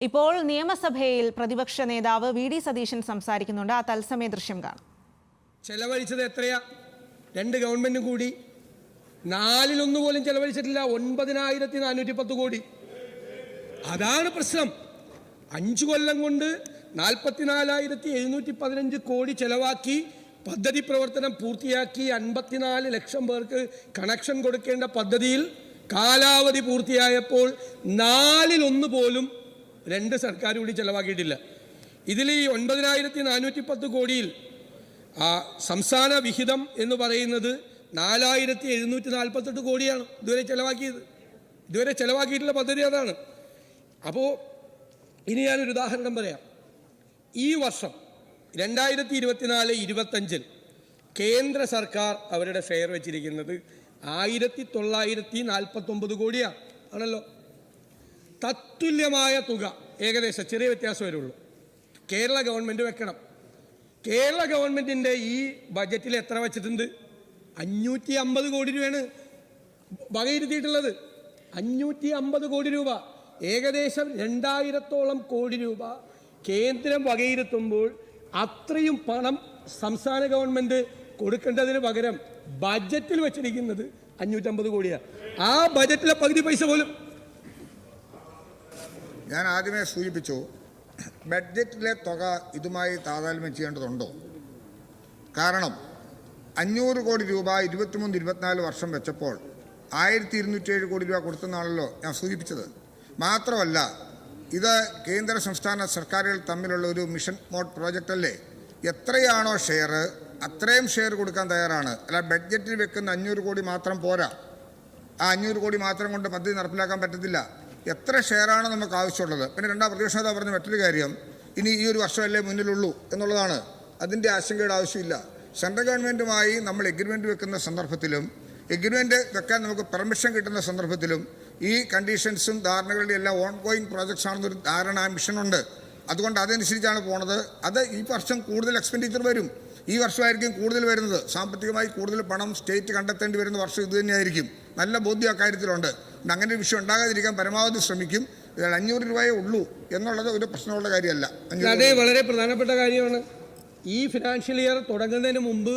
ഇപ്പോൾ നിയമസഭയിൽ പ്രതിപക്ഷ നേതാവ് വി ഡി സതീശൻ സംസാരിക്കുന്നുണ്ട്. ആ തത്സമയ ദൃശ്യം കാണാം. ചെലവഴിച്ചത് എത്രയാ? രണ്ട് ഗവൺമെന്റും കൂടി. നാലിലൊന്നു പോലും ചെലവഴിച്ചിട്ടില്ല. ഒൻപതിനായിരത്തി നാനൂറ്റി പത്ത് കോടി. അതാണ് പ്രശ്നം. അഞ്ചു കൊല്ലം കൊണ്ട് നാൽപ്പത്തിനാലായിരത്തി എഴുന്നൂറ്റി പതിനഞ്ച് കോടി ചെലവാക്കി പദ്ധതി പ്രവർത്തനം പൂർത്തിയാക്കി അൻപത്തിനാല് ലക്ഷം പേർക്ക് കണക്ഷൻ കൊടുക്കേണ്ട പദ്ധതിയിൽ കാലാവധി പൂർത്തിയായപ്പോൾ നാലിലൊന്ന് പോലും രണ്ട് സർക്കാർ കൂടി ചെലവാക്കിയിട്ടില്ല. ഇതിൽ ഈ ഒൻപതിനായിരത്തി നാനൂറ്റി പത്ത് കോടിയിൽ സംസ്ഥാന വിഹിതം എന്ന് പറയുന്നത് നാലായിരത്തി എഴുന്നൂറ്റി നാൽപ്പത്തെട്ട് കോടിയാണ് ഇതുവരെ ചെലവാക്കിയത്. ഇതുവരെ ചെലവാക്കിയിട്ടുള്ള പദ്ധതി അതാണ്. അപ്പോൾ ഇനി ഞാനൊരു ഉദാഹരണം പറയാം. ഈ വർഷം രണ്ടായിരത്തി ഇരുപത്തിനാല് ഇരുപത്തഞ്ചിൽ കേന്ദ്ര സർക്കാർ അവരുടെ ഷെയർ വെച്ചിരിക്കുന്നത് ആയിരത്തി തൊള്ളായിരത്തി നാൽപ്പത്തൊമ്പത് കോടിയാണ്. ആണല്ലോ? തത്തുല്യമായ തുക. ഏകദേശം ചെറിയ വ്യത്യാസം വരുള്ളൂ. കേരള ഗവൺമെന്റ് വെക്കണം. കേരള ഗവൺമെന്റിന്റെ ഈ ബജറ്റിൽ എത്ര വെച്ചിട്ടുണ്ട്? അഞ്ഞൂറ്റി അമ്പത് കോടി രൂപയാണ് വകയിരുത്തിയിട്ടുള്ളത്. അഞ്ഞൂറ്റി അമ്പത് കോടി രൂപ. ഏകദേശം രണ്ടായിരത്തോളം കോടി രൂപ കേന്ദ്രം വകയിരുത്തുമ്പോൾ അത്രയും പണം സംസ്ഥാന ഗവൺമെന്റ് കൊടുക്കേണ്ടതിന് പകരം ബജറ്റിൽ വെച്ചിരിക്കുന്നത് അഞ്ഞൂറ്റമ്പത് കോടിയാണ്. ആ ബജറ്റിലെ പകുതി പൈസ പോലും ഞാൻ ആദ്യമേ സൂചിപ്പിച്ചു ബഡ്ജറ്റിലെ തുക ഇതുമായി താതാത്മ്യം ചെയ്യേണ്ടതുണ്ടോ? കാരണം അഞ്ഞൂറ് കോടി രൂപ ഇരുപത്തിമൂന്ന് ഇരുപത്തിനാല് വർഷം വെച്ചപ്പോൾ ആയിരത്തി ഇരുന്നൂറ്റേഴ് കോടി രൂപ കൊടുത്തെന്നാണല്ലോ ഞാൻ സൂചിപ്പിച്ചത്. മാത്രമല്ല ഇത് കേന്ദ്ര സംസ്ഥാന സർക്കാരുകൾ തമ്മിലുള്ള ഒരു മിഷൻ മോഡ് പ്രോജക്റ്റ് അല്ലേ? എത്രയാണോ ഷെയർ അത്രയും ഷെയർ കൊടുക്കാൻ തയ്യാറാണ്. അല്ല ബഡ്ജറ്റിൽ വെക്കുന്ന അഞ്ഞൂറ് കോടി മാത്രം പോരാ. ആ അഞ്ഞൂറ് കോടി മാത്രം കൊണ്ട് പദ്ധതി നടപ്പിലാക്കാൻ പറ്റത്തില്ല. എത്ര ഷെയറാണ് നമുക്ക് ആവശ്യമുള്ളത്? പിന്നെ രണ്ടാം പ്രതിപക്ഷ നേതാവ് പറഞ്ഞ മറ്റൊരു കാര്യം ഇനി ഈ ഒരു വർഷമല്ലേ മുന്നിലുള്ളൂ എന്നുള്ളതാണ്. അതിന്റെ ആശങ്കയുടെ ആവശ്യമില്ല. സെൻട്രൽ ഗവൺമെന്റുമായി നമ്മൾ എഗ്രിമെന്റ് വെക്കുന്ന സന്ദർഭത്തിലും എഗ്രിമെന്റ് വെക്കാൻ നമുക്ക് പെർമിഷൻ കിട്ടുന്ന സന്ദർഭത്തിലും ഈ കണ്ടീഷൻസും ധാരണകളുടെ എല്ലാം ഓൺ ഗോയിങ് പ്രോജക്ട്സ് ആണെന്നൊരു ധാരണ മിഷനുണ്ട് അതുകൊണ്ട് അതനുസരിച്ചാണ് പോണത്. അത് ഈ വർഷം കൂടുതൽ എക്സ്പെൻഡിച്ചർ വരും. ഈ വർഷമായിരിക്കും കൂടുതൽ വരുന്നത്. സാമ്പത്തികമായി കൂടുതൽ പണം സ്റ്റേറ്റ് കണ്ടെത്തേണ്ടി വരുന്ന വർഷം ഇത് തന്നെയായിരിക്കും. നല്ല ബോധ്യം അക്കാര്യത്തിലുണ്ട്. അങ്ങനെ ഒരു വിഷയം ഉണ്ടാകാതിരിക്കാൻ പരമാവധി ശ്രമിക്കും. ഇതിൽ അഞ്ഞൂറ് രൂപയേ ഉള്ളൂ എന്നുള്ളത് ഒരു പ്രശ്നമുള്ള കാര്യമല്ല. അതെ വളരെ പ്രധാനപ്പെട്ട കാര്യമാണ്. ഈ ഫിനാൻഷ്യൽ ഇയർ തുടങ്ങുന്നതിന് മുമ്പ്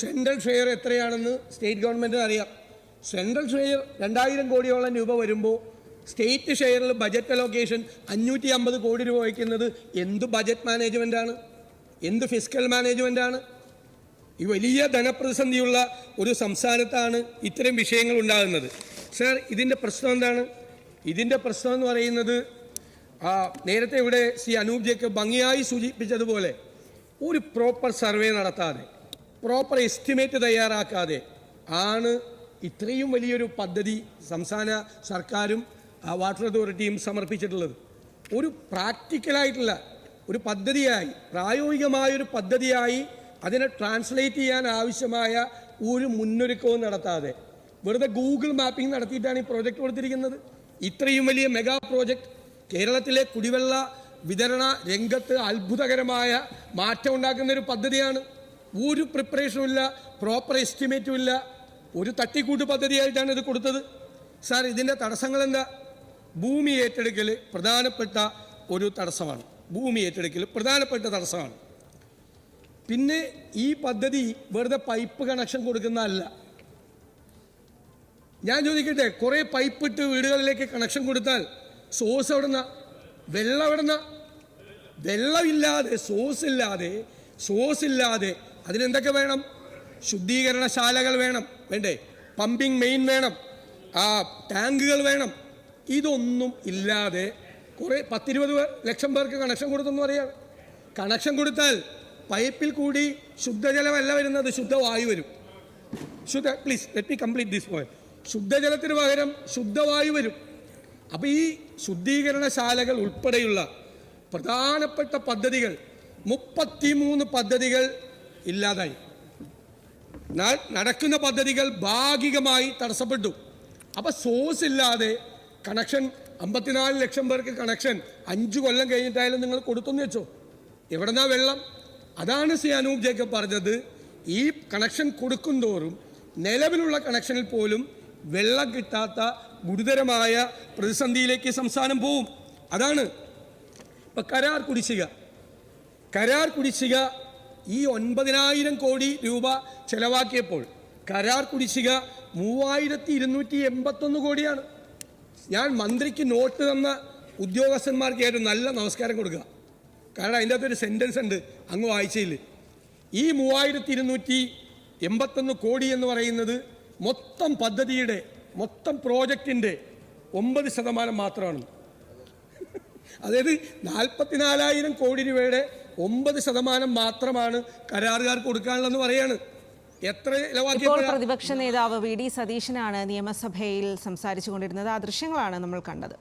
സെൻട്രൽ ഷെയർ എത്രയാണെന്ന് സ്റ്റേറ്റ് ഗവൺമെന്റിന് അറിയാം. സെൻട്രൽ ഷെയർ രണ്ടായിരം കോടിയോളം രൂപ വരുമ്പോൾ സ്റ്റേറ്റ് ഷെയറിൽ ബജറ്റ് അലോക്കേഷൻ അഞ്ഞൂറ്റി അമ്പത് കോടി രൂപ വയ്ക്കുന്നത് എന്ത് ബജറ്റ് മാനേജ്മെന്റാണ് എന്ത് ഫിസിക്കൽ മാനേജ്മെന്റാണ് ഈ വലിയ ധനപ്രതിസന്ധിയുള്ള ഒരു സംസ്ഥാനത്താണ് ഇത്തരം വിഷയങ്ങൾ ഉണ്ടാകുന്നത്. സർ ഇതിന്റെ പ്രശ്നം എന്താണ്? ഇതിന്റെ പ്രശ്നം എന്ന് പറയുന്നത് നേരത്തെ ഇവിടെ ശ്രീ അനൂപ് ജേക്കബ് ഭംഗിയായി സൂചിപ്പിച്ചതുപോലെ ഒരു പ്രോപ്പർ സർവേ നടത്താതെ പ്രോപ്പർ എസ്റ്റിമേറ്റ് തയ്യാറാക്കാതെ ആണ് ഇത്രയും വലിയൊരു പദ്ധതി സംസ്ഥാന സർക്കാരും വാട്ടർ അതോറിറ്റിയും സമർപ്പിച്ചിട്ടുള്ളത്. ഒരു പ്രാക്ടിക്കലായിട്ടുള്ള ഒരു പദ്ധതിയായി പ്രായോഗികമായൊരു പദ്ധതിയായി അതിനെ ട്രാൻസ്ലേറ്റ് ചെയ്യാൻ ആവശ്യമായ ഒരു മുന്നൊരുക്കവും നടത്താതെ. വെറുതെ ഗൂഗിൾ മാപ്പിംഗ് നടത്തിയിട്ടാണ് ഈ പ്രോജക്റ്റ് കൊടുത്തിരിക്കുന്നത്. ഇത്രയും വലിയ മെഗാ പ്രോജക്റ്റ് കേരളത്തിലെ കുടിവെള്ള വിതരണ രംഗത്ത് അത്ഭുതകരമായ മാറ്റം ഉണ്ടാക്കുന്ന ഒരു പദ്ധതിയാണ്. ഒരു പ്രിപ്പറേഷനും ഇല്ല പ്രോപ്പർ എസ്റ്റിമേറ്റും ഇല്ല. ഒരു തട്ടിക്കൂട്ട് പദ്ധതിയായിട്ടാണ് ഇത് കൊടുത്തത്. സാർ ഇതിന്റെ തടസ്സങ്ങൾ എന്താ? ഭൂമി ഏറ്റെടുക്കൽ പ്രധാനപ്പെട്ട ഒരു തടസ്സമാണ്. ഭൂമി ഏറ്റെടുക്കൽ പ്രധാനപ്പെട്ട തടസ്സമാണ്. പിന്നെ ഈ പദ്ധതി വെറുതെ പൈപ്പ് കണക്ഷൻ കൊടുക്കുന്നതല്ല. ഞാൻ ചോദിക്കട്ടെ കുറേ പൈപ്പ് ഇട്ട് വീടുകളിലേക്ക് കണക്ഷൻ കൊടുത്താൽ സോഴ്സ് എവിടുന്ന? വെള്ളം എവിടുന്ന? വെള്ളമില്ലാതെ സോസ് ഇല്ലാതെ സോസ് ഇല്ലാതെ അതിനെന്തൊക്കെ വേണം? ശുദ്ധീകരണശാലകൾ വേണം വേണ്ടേ? പമ്പിങ് മെയിൻ വേണം ആ ടാങ്കുകൾ വേണം. ഇതൊന്നും ഇല്ലാതെ കുറേ പത്തിരുപത് ലക്ഷം പേർക്ക് കണക്ഷൻ കൊടുത്തെന്ന് പറയാം. കണക്ഷൻ കൊടുത്താൽ പൈപ്പിൽ കൂടി ശുദ്ധജലമല്ല വരുന്നത് ശുദ്ധവായു വരും. ശുദ്ധ please let me complete this point ശുദ്ധജലത്തിന് പകരം ശുദ്ധവായു വരും. അപ്പോൾ ഈ ശുദ്ധീകരണശാലകൾ ഉൾപ്പെടെയുള്ള പ്രധാനപ്പെട്ട പദ്ധതികൾ മുപ്പത്തിമൂന്ന് പദ്ധതികൾ ഇല്ലാതായി. നടക്കുന്ന പദ്ധതികൾ ഭാഗികമായി തടസ്സപ്പെട്ടു. അപ്പോൾ സോഴ്സ് ഇല്ലാതെ കണക്ഷൻ അമ്പത്തിനാല് ലക്ഷം പേർക്ക് കണക്ഷൻ അഞ്ച് കൊല്ലം കഴിഞ്ഞിട്ടായാലും നിങ്ങൾ കൊടുത്തെന്ന് വെച്ചോ? എവിടെന്നാ വെള്ളം? അതാണ് ശ്രീ അനൂപ് ജേക്കബ് പറഞ്ഞത്. ഈ കണക്ഷൻ കൊടുക്കും തോറും നിലവിലുള്ള കണക്ഷനിൽ പോലും വെള്ളം കിട്ടാത്ത ഗുരുതരമായ പ്രതിസന്ധിയിലേക്ക് സംസ്ഥാനം പോവും. അതാണ്. ഇപ്പം കരാർ കുടിശ്ശിക. കരാർ കുടിശ്ശിക ഈ ഒൻപതിനായിരം കോടി രൂപ ചെലവാക്കിയപ്പോൾ കരാർ കുടിശ്ശിക മൂവായിരത്തി ഇരുന്നൂറ്റി എൺപത്തൊന്ന് കോടിയാണ്. ഞാൻ മന്ത്രിക്ക് നോട്ട് തന്ന ഉദ്യോഗസ്ഥന്മാർക്ക് ഏറ്റവും നല്ല നമസ്കാരം കൊടുക്കുക. കാരണം അതിന്റെ അകത്തൊരു സെന്റൻസ് ഉണ്ട്. അങ്ങ് വായിച്ചതിൽ ഈ മൂവായിരത്തി ഇരുന്നൂറ്റി എൺപത്തൊന്ന് കോടി എന്ന് പറയുന്നത് മൊത്തം പദ്ധതിയുടെ മൊത്തം പ്രോജക്റ്റിന്റെ ഒമ്പത് ശതമാനം മാത്രമാണ്. അതായത് നാൽപ്പത്തിനാലായിരം കോടി രൂപയുടെ ഒമ്പത് ശതമാനം മാത്രമാണ് കരാറുകാർക്ക് കൊടുക്കാനുള്ളതെന്ന് പറയാണ്. പ്രതിപക്ഷ നേതാവ് വി. ഡി. സതീശനാണ് നിയമസഭയിൽ സംസാരിച്ചു കൊണ്ടിരുന്നത് ആ ദൃശ്യങ്ങളാണ് നമ്മൾ കണ്ടത്.